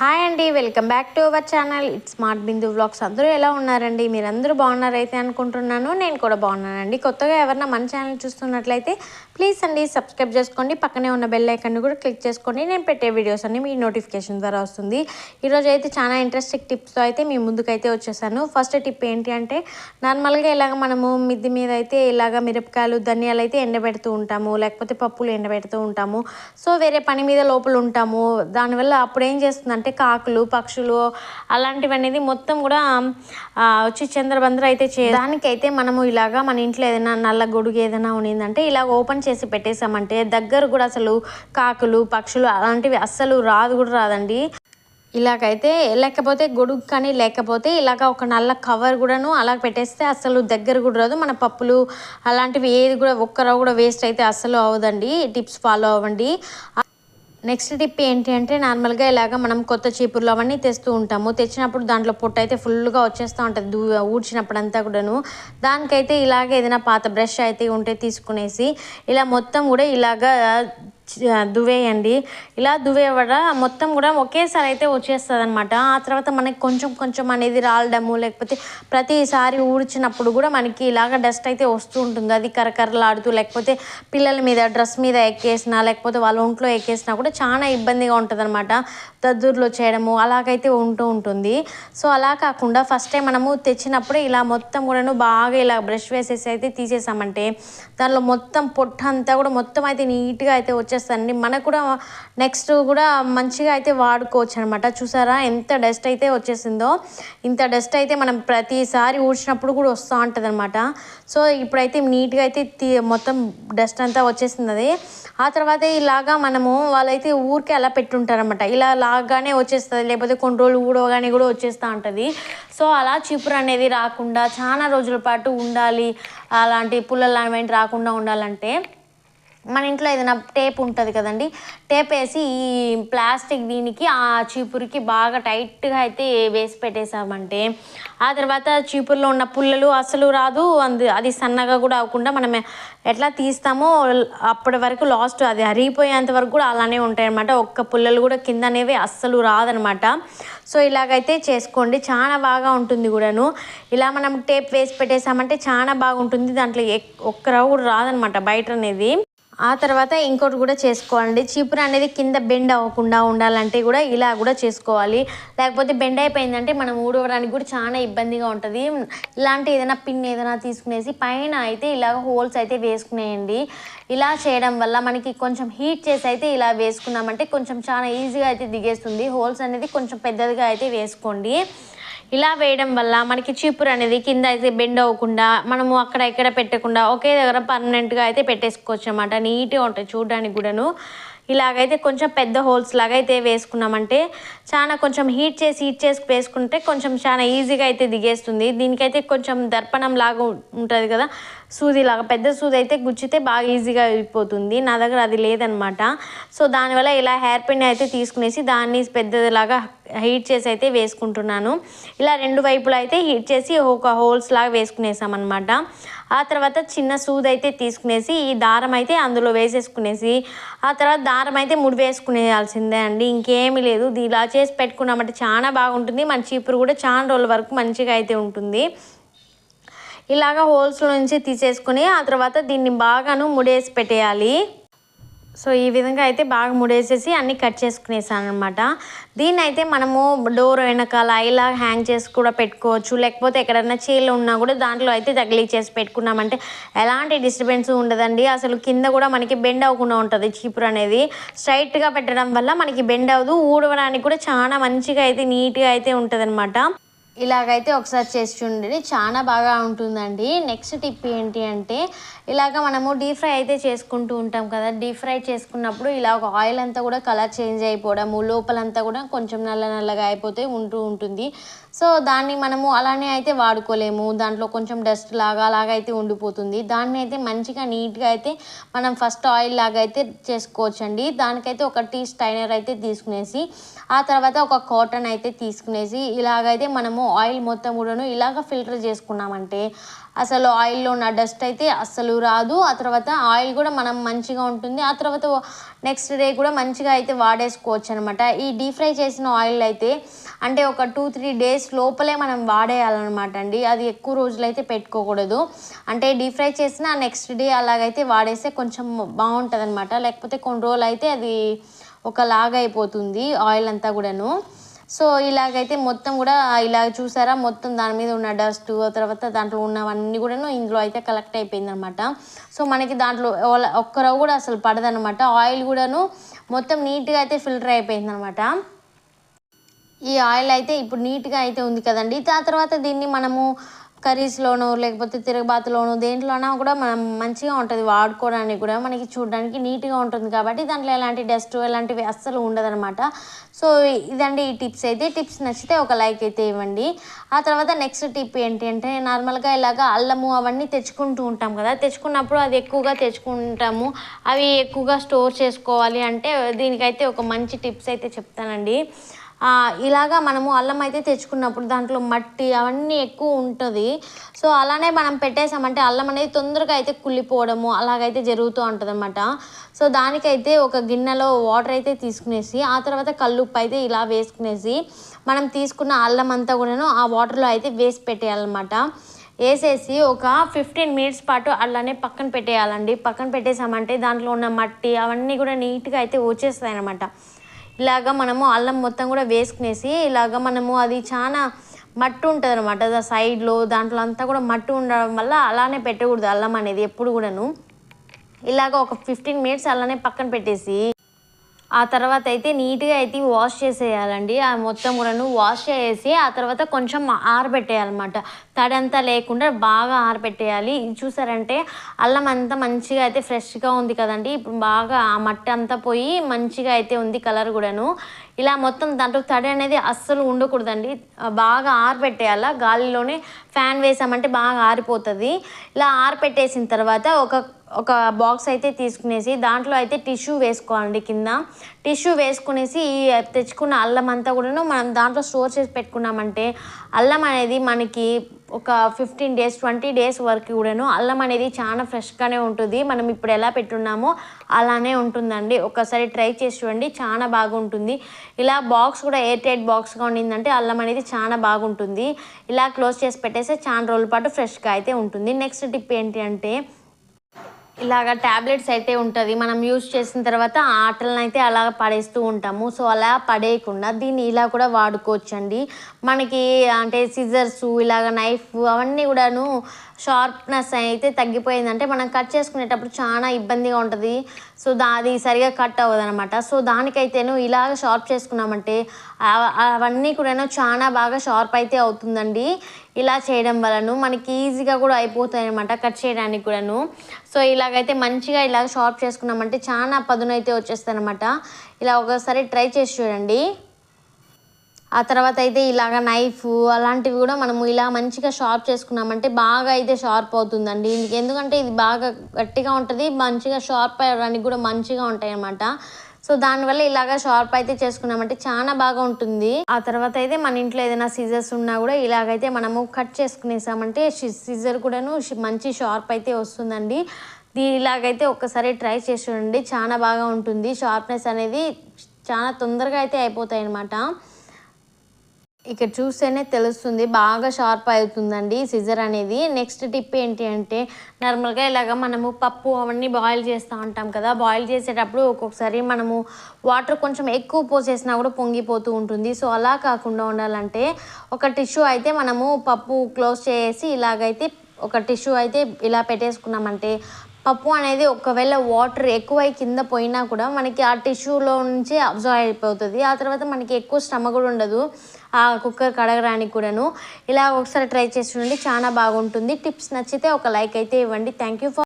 Hi అండి welcome back to our channel. It's smart Bindu vlogs అందరూ ఎలా ఉన్నారండి? మీరందరూ బాగున్నారైతే అనుకుంటున్నాను. నేను కూడా బాగున్నానండి. కొత్తగా ఎవరైనా మన ఛానల్ చూస్తున్నట్లయితే ప్లీజ్ అండి సబ్స్క్రైబ్ చేసుకోండి. పక్కనే ఉన్న బెల్ ఐకన్ కూడా క్లిక్ చేసుకోండి. నేను పెట్టే వీడియోస్ అన్ని మీ నోటిఫికేషన్ ద్వారా వస్తుంది. ఈరోజు అయితే చాలా ఇంట్రెస్టింగ్ టిప్స్తో అయితే మీ ముందుకైతే వచ్చేసాను. ఫస్ట్ టిప్ ఏంటి అంటే నార్మల్గా ఇలాగ మనము మిద్ది మీద అయితే ఇలాగ మిరపకాయలు ధనియాలు అయితే ఎండబెడుతూ ఉంటాము. లేకపోతే పప్పులు ఎండబెడుతూ ఉంటాము. సో వేరే పని మీద లోపల ఉంటాము. దానివల్ల అప్పుడు ఏం చేస్తుందంటే కాకులు పక్షులు అలాంటివి అనేది మొత్తం కూడా వచ్చి చంద్రబంద్ర అయితే చే దానికైతే మనము ఇలాగా మన ఇంట్లో ఏదైనా నల్ల గొడుగు ఏదైనా ఉన్నిందంటే ఇలా ఓపెన్ చేసి పెట్టేశామంటే దగ్గర కూడా అసలు కాకులు పక్షులు అలాంటివి అస్సలు రాదు కూడా రాదండి. ఇలాగైతే లేకపోతే గొడుగు కానీ లేకపోతే ఇలాగ ఒక నల్ల కవర్ కూడాను అలా పెట్టేస్తే అసలు దగ్గర కూడా రాదు. మన పప్పులు అలాంటివి ఏది కూడా ఒక్కరో కూడా వేస్ట్ అయితే అస్సలు అవ్వదండి. టిప్స్ ఫాలో అవ్వండి. నెక్స్ట్ టిప్ ఏంటి అంటే నార్మల్గా ఇలాగ మనం కొత్త చీపుర్లు అవన్నీ తెస్తూ ఉంటాము. తెచ్చినప్పుడు దాంట్లో పొట్టు అయితే ఫుల్గా వచ్చేస్తూ ఉంటుంది. దూ ఊడ్చినప్పుడు అంతా కూడాను. దానికైతే ఇలాగ ఏదైనా పాత బ్రష్ అయితే ఉంటే తీసుకునేసి ఇలా మొత్తం కూడా ఇలాగా దువేయండి ఇలా దువ్వేవడ మొత్తం కూడా ఒకేసారి అయితే వచ్చేస్తుంది అనమాట ఆ తర్వాత మనకి కొంచెం కొంచెం అనేది రాలడము లేకపోతే ప్రతిసారి ఊడ్చినప్పుడు కూడా మనకి ఇలాగ డస్ట్ అయితే వస్తూ ఉంటుంది. అది కరకరలాడుతూ లేకపోతే పిల్లల మీద డ్రెస్ మీద ఎక్కేసినా లేకపోతే వాళ్ళ ఒంట్లో ఎక్కేసినా కూడా చాలా ఇబ్బందిగా ఉంటుంది అనమాట దద్దుర్లు చేయడము అలాగైతే ఉంటూ ఉంటుంది. సో అలా కాకుండా ఫస్ట్ టైం మనము తెచ్చినప్పుడు ఇలా మొత్తం కూడాను బాగా ఇలా బ్రష్ వేసేసి అయితే తీసేసామంటే దానిలో మొత్తం పొట్ట అంతా కూడా మొత్తం అయితే నీట్గా అయితే వచ్చేస్తాయండి మనకు కూడా నెక్స్ట్ కూడా మంచిగా అయితే వాడుకోవచ్చు అనమాట చూసారా? ఎంత డస్ట్ అయితే వచ్చేసిందో ఇంత డస్ట్ అయితే మనం ప్రతిసారి ఊడ్చినప్పుడు కూడా వస్తూ ఉంటుంది అనమాట సో ఇప్పుడైతే నీట్గా అయితే తీ మొత్తం డస్ట్ అంతా వచ్చేసింది అది ఆ తర్వాత ఇలాగా మనము వాళ్ళైతే ఊరికే అలా పెట్టుంటారనమాట ఇలా లాగానే వచ్చేస్తుంది లేకపోతే కొన్ని రోజులు ఊడవగానే కూడా వచ్చేస్తూ ఉంటుంది. సో అలా చిపురు అనేది రాకుండా చాలా రోజుల పాటు ఉండాలి అలాంటి పుల్లలు అనేవి రాకుండా ఉండాలంటే మన ఇంట్లో ఏదైనా టేప్ ఉంటుంది కదండి టేప్ వేసి ఈ ప్లాస్టిక్ దీనికి ఆ చీపురికి బాగా టైట్గా అయితే వేసి పెట్టేసామంటే ఆ తర్వాత చీపురులో ఉన్న పుల్లలు అసలు రాదు అందు అది సన్నగా కూడా అవ్వకుండా మనం ఎట్లా తీస్తామో అప్పటి వరకు లాస్ట్ అది అరిగిపోయేంత వరకు కూడా అలానే ఉంటాయన్నమాట. ఒక్క పుల్లలు కూడా కింద అనేవి అస్సలు రాదనమాట సో ఇలాగైతే చేసుకోండి. చాలా బాగా ఉంటుంది కూడాను. ఇలా మనం టేప్ వేసి పెట్టేసామంటే చాలా బాగుంటుంది. దాంట్లో ఎక్- ఒక్క రావు కూడా రాదనమాట బయట అనేది ఆ తర్వాత ఇంకోటి కూడా చేసుకోవాలండి. చీపురు అనేది కింద బెండ్ అవ్వకుండా ఉండాలంటే కూడా ఇలా కూడా చేసుకోవాలి. లేకపోతే బెండ్ అయిపోయిందంటే మనం ఊడవడానికి కూడా చాలా ఇబ్బందిగా ఉంటుంది. ఇలాంటి ఏదైనా పిన్ ఏదైనా తీసుకునేసి పైన అయితే ఇలాగ హోల్స్ అయితే వేసుకునేయండి. ఇలా చేయడం వల్ల మనకి కొంచెం హీట్ చేసి అయితే ఇలా వేసుకున్నామంటే కొంచెం చాలా ఈజీగా అయితే దిగేస్తుంది. హోల్స్ అనేది కొంచెం పెద్దదిగా అయితే వేసుకోండి. ఇలా వేయడం వల్ల మనకి చీపురు అనేది కింద అయితే బెండ్ అవ్వకుండా మనము అక్కడ ఎక్కడ పెట్టకుండా ఒకే దగ్గర పర్మనెంట్గా అయితే పెట్టేసుకోవచ్చు అనమాట నీట్గా ఉంటాయి చూడడానికి కూడాను. ఇలాగైతే కొంచెం పెద్ద హోల్స్ లాగా అయితే వేసుకున్నామంటే చాలా కొంచెం హీట్ చేసి హీట్ చేసి వేసుకుంటే కొంచెం చాలా ఈజీగా అయితే దిగేస్తుంది. దీనికైతే కొంచెం దర్పణం లాగా ఉంటుంది కదా. సూది లాగా పెద్ద సూది అయితే గుచ్చితే బాగా ఈజీగా అయిపోతుంది. నా దగ్గర అది లేదనమాట సో దానివల్ల ఇలా హెయిర్ పిన్ అయితే తీసుకునేసి దాన్ని పెద్దదిలాగా హీట్ చేసి అయితే వేసుకుంటున్నాను. ఇలా రెండు వైపులా అయితే హీట్ చేసి ఒక హోల్స్ లాగా వేసుకునేసామన్నమాట. ఆ తర్వాత చిన్న సూది అయితే తీసుకునేసి ఈ దారం అయితే అందులో వేసేసుకునేసి ఆ తర్వాత దారం అయితే ముడి వేసుకునేయాల్సిందే అండి. ఇంకేమీ లేదు. ఇది ఇలా చేసి పెట్టుకున్నామంటే చాలా బాగుంటుంది. మన చీపురు కూడా చాలా రోజుల వరకు మంచిగా అయితే ఉంటుంది. ఇలాగ హోల్స్ నుంచి తీసేసుకుని ఆ తర్వాత దీన్ని బాగాను ముడేసి పెట్టేయాలి. సో ఈ విధంగా అయితే బాగా ముడేసేసి అన్ని కట్ చేసుకునేసాను అనమాట దీన్ని అయితే మనము డోర్ వెనకాల ఇలా హ్యాంగ్ చేసి కూడా పెట్టుకోవచ్చు. లేకపోతే ఎక్కడైనా చీరలు ఉన్నా కూడా దాంట్లో అయితే తగిలిచ్చేసి పెట్టుకున్నామంటే ఎలాంటి డిస్టర్బెన్స్ ఉండదండి. అసలు కింద కూడా మనకి బెండ్ అవ్వకుండా ఉంటుంది చీపురు అనేది. స్ట్రైట్గా పెట్టడం వల్ల మనకి బెండ్ అవ్వదు. ఊడవడానికి కూడా చాలా మంచిగా అయితే నీట్గా అయితే ఉంటుంది ఇలాగైతే ఒకసారి చేసి చూడండి. చాలా బాగా ఉంటుందండి. నెక్స్ట్ టిప్ ఏంటి అంటే ఇలాగ మనము డీప్ ఫ్రై అయితే చేసుకుంటూ ఉంటాం కదా. డీప్ ఫ్రై చేసుకున్నప్పుడు ఇలా ఒక ఆయిల్ అంతా కూడా కలర్ చేంజ్ అయిపోవడము లోపలంతా కూడా కొంచెం నల్ల నల్లగా అయిపోతే ఉంటూ ఉంటుంది. సో దాన్ని మనము అలానే అయితే వాడుకోలేము. దాంట్లో కొంచెం డస్ట్ లాగా అలాగా అయితే ఉండిపోతుంది. దాన్ని అయితే మంచిగా నీట్గా అయితే మనం ఫస్ట్ ఆయిల్ లాగా అయితే చేసుకోవచ్చు అండి దానికైతే ఒక టీ స్టైనర్ అయితే తీసుకునేసి ఆ తర్వాత ఒక కాటన్ అయితే తీసుకునేసి ఇలాగైతే మనము ఆయిల్ మొత్తం కూడాను ఇలాగ ఫిల్టర్ చేసుకున్నామంటే అసలు ఆయిల్లో ఉన్న డస్ట్ అయితే అస్సలు రాదు. ఆ తర్వాత ఆయిల్ కూడా మనం మంచిగా ఉంటుంది. ఆ తర్వాత నెక్స్ట్ డే కూడా మంచిగా అయితే వాడేసుకోవచ్చు అనమాట ఈ డీప్ ఫ్రై చేసిన ఆయిల్ అయితే అంటే ఒక టూ త్రీ డేస్ లోపలే మనం వాడేయాలన్నమాట అండి. అది ఎక్కువ రోజులు అయితే పెట్టుకోకూడదు. అంటే డీప్ ఫ్రై చేసిన నెక్స్ట్ డే అలాగైతే వాడేస్తే కొంచెం బాగుంటుంది అనమాట లేకపోతే కొన్ని రోజులు అయితే అది ఒకలాగా అయిపోతుంది ఆయిల్ అంతా కూడాను. సో ఇలాగైతే మొత్తం కూడా ఇలా చూసారా? మొత్తం దాని మీద ఉన్న డస్ట్ తర్వాత దాంట్లో ఉన్నవన్నీ కూడాను ఇందులో అయితే కలెక్ట్ అయిపోయింది అనమాట సో మనకి దాంట్లో ఒల- కూడా అసలు పడదనమాట. ఆయిల్ కూడాను మొత్తం నీట్గా అయితే ఫిల్టర్ అయిపోయింది అనమాట ఈ ఆయిల్ అయితే ఇప్పుడు నీట్గా అయితే ఉంది కదండి. ఆ తర్వాత దీన్ని మనము కర్రీస్లోనూ లేకపోతే తిరగబాతులోనో దేంట్లోనూ కూడా మనం మంచిగా ఉంటుంది వాడుకోవడానికి కూడా. మనకి చూడడానికి నీట్గా ఉంటుంది కాబట్టి దాంట్లో ఎలాంటి డస్ట్ ఎలాంటివి అస్సలు ఉండదనమాట సో ఇదండి ఈ టిప్స్ అయితే. టిప్స్ నచ్చితే ఒక లైక్ అయితే ఇవ్వండి. ఆ తర్వాత నెక్స్ట్ టిప్ ఏంటి అంటే నార్మల్గా ఇలాగ అల్లము అవన్నీ తెచ్చుకుంటూ ఉంటాం కదా. తెచ్చుకున్నప్పుడు అది ఎక్కువగా తెచ్చుకుంటాము. అవి ఎక్కువగా స్టోర్ చేసుకోవాలి అంటే దీనికైతే ఒక మంచి టిప్స్ అయితే చెప్తానండి. ఇలాగా మనము అల్లం అయితే తెచ్చుకున్నప్పుడు దాంట్లో మట్టి అవన్నీ ఎక్కువ ఉంటుంది. సో అలానే మనం పెట్టేసామంటే అల్లం అనేది తొందరగా అయితే కుళ్ళిపోవడము అలాగైతే జరుగుతూ ఉంటుంది అనమాట సో దానికైతే ఒక గిన్నెలో వాటర్ అయితే తీసుకునేసి ఆ తర్వాత కల్లుప్పు అయితే ఇలా వేసుకునేసి మనం తీసుకున్న అల్లం అంతా కూడాను ఆ వాటర్లో అయితే వేసి పెట్టేయాలన్నమాట. వేసేసి ఒక ఫిఫ్టీన్ మినిట్స్ పాటు అలానే పక్కన పెట్టేయాలండి. పక్కన పెట్టేసామంటే దాంట్లో ఉన్న మట్టి అవన్నీ కూడా నీట్గా అయితే వచ్చేస్తాయి అనమాట ఇలాగ మనము అల్లం మొత్తం కూడా వేసుకునేసి ఇలాగ మనము అది చాలా మట్టి ఉంటుంది అనమాట సైడ్లో దాంట్లో అంతా కూడా మట్టి ఉండడం వల్ల అలానే పెట్టకూడదు అల్లం అనేది ఎప్పుడు కూడాను. ఇలాగ ఒక ఫిఫ్టీన్ మినిట్స్ అలానే పక్కన పెట్టేసి ఆ తర్వాత అయితే నీట్గా అయితే వాష్ చేసేయాలండి. ఆ మొత్తం కూడాను వాష్ చేసి ఆ తర్వాత కొంచెం ఆరబెట్టేయాలన్నమాట. తడంతా లేకుండా బాగా ఆరబెట్టేయాలి. ఇది చూసారంటే అల్లం అంతా మంచిగా అయితే ఫ్రెష్గా ఉంది కదండి. ఇప్పుడు బాగా ఆ మట్టి అంతా పోయి మంచిగా అయితే ఉంది కలర్ కూడాను. ఇలా మొత్తం దాంట్లో తడి అనేది అస్సలు ఉండకూడదండి. బాగా ఆరబెట్టేయాల. గాలిలోనే ఫ్యాన్ వేసామంటే బాగా ఆరిపోతుంది. ఇలా ఆరబెట్టేసిన తర్వాత ఒక ఒక బాక్స్ అయితే తీసుకునేసి దాంట్లో అయితే టిష్యూ వేసుకోవాలండి కింద. టిష్యూ వేసుకునేసి ఈ తెచ్చుకున్న అల్లం అంతా కూడాను మనం దాంట్లో స్టోర్ చేసి పెట్టుకున్నామంటే అల్లం అనేది మనకి ఒక ఫిఫ్టీన్ డేస్ ట్వంటీ డేస్ వరకు కూడాను అల్లం అనేది చాలా ఫ్రెష్గానే ఉంటుంది. మనం ఇప్పుడు ఎలా పెట్టున్నామో అలానే ఉంటుందండి. ఒకసారి ట్రై చేసి చూడండి చాలా బాగుంటుంది. ఇలా బాక్స్ కూడా ఎయిర్ టైట్ బాక్స్గా ఉండిందంటే అల్లం అనేది చాలా బాగుంటుంది. ఇలా క్లోజ్ చేసి పెట్టేస్తే చాలా రోజుల పాటు ఫ్రెష్గా అయితే ఉంటుంది. నెక్స్ట్ టిప్ ఏంటి అంటే ఇలాగ ట్యాబ్లెట్స్ అయితే ఉంటుంది. మనం యూజ్ చేసిన తర్వాత ఆటలను అయితే అలా పడేస్తూ ఉంటాము. సో అలా పడేయకుండా దీన్ని ఇలా కూడా వాడుకోవచ్చండి. మనకి అంటే సిజర్స్ ఇలాగ నైఫ్ అవన్నీ కూడాను షార్ప్నెస్ అయితే తగ్గిపోయిందంటే మనం కట్ చేసుకునేటప్పుడు చాలా ఇబ్బందిగా ఉంటుంది. సో దా అది సరిగా కట్ అవ్వదు అనమాట సో దానికైతేను ఇలాగ షార్ప్ చేసుకున్నామంటే అవన్నీ కూడాను చాలా బాగా షార్ప్ అయితే అవుతుందండి. ఇలా చేయడం వలన మనకి ఈజీగా కూడా అయిపోతాయి అనమాట కట్ చేయడానికి కూడాను. సో ఇలాగైతే మంచిగా ఇలా షార్ప్ చేసుకున్నామంటే చాలా పదును అయితే వచ్చేస్తాయి అనమాట ఇలా ఒకసారి ట్రై చేసి చూడండి. ఆ తర్వాత అయితే ఇలాగ నైఫ్ అలాంటివి కూడా మనము ఇలా మంచిగా షార్ప్ చేసుకున్నామంటే బాగా అయితే షార్ప్ అవుతుందండి. ఎందుకంటే ఇది బాగా గట్టిగా ఉంటుంది మంచిగా షార్ప్ అయ్యడానికి కూడా మంచిగా ఉంటాయి అన్నమాట సో దానివల్ల ఇలాగా షార్ప్ అయితే చేసుకున్నామంటే చాలా బాగా ఉంటుంది. ఆ తర్వాత అయితే మన ఇంట్లో ఏదైనా సీజర్స్ ఉన్నా కూడా ఇలాగైతే మనము కట్ చేసుకునేసామంటే సీజర్ కూడాను మంచి షార్ప్ అయితే వస్తుందండి. ఇలాగైతే ఒక్కసారి ట్రై చేసి చూడండి. చాలా బాగా ఉంటుంది. షార్ప్నెస్ అనేది చాలా తొందరగా అయితే అయిపోతాయి అన్నమాట ఇక్కడ చూస్తేనే తెలుస్తుంది బాగా షార్ప్ అవుతుందండి సిజర్ అనేది. నెక్స్ట్ టిప్ ఏంటి అంటే నార్మల్గా ఇలాగ మనము పప్పు అవన్నీ బాయిల్ చేస్తూ ఉంటాం కదా బాయిల్ చేసేటప్పుడు ఒక్కొక్కసారి మనము వాటర్ కొంచెం ఎక్కువ పోసేసినా కూడా పొంగిపోతూ ఉంటుంది. సో అలా కాకుండా ఉండాలంటే ఒక టిష్యూ అయితే మనము పప్పు క్లోజ్ చేసి ఇలాగైతే ఒక టిష్యూ అయితే ఇలా పెట్టేసుకున్నామంటే పప్పు అనేది ఒకవేళ వాటర్ ఎక్కువై కింద పోయినా కూడా మనకి ఆ టిష్యూలో నుంచి అబ్జర్వ్ అయిపోతుంది. ఆ తర్వాత మనకి ఎక్కువ శ్రమ కూడా ఉండదు. ఆ కుక్కర్ కడగడానికి కూడాను. ఇలా ఒకసారి ట్రై చేసి చూడండి. చాలా బాగుంటుంది. టిప్స్ నచ్చితే ఒక లైక్ అయితే ఇవ్వండి. Thank you for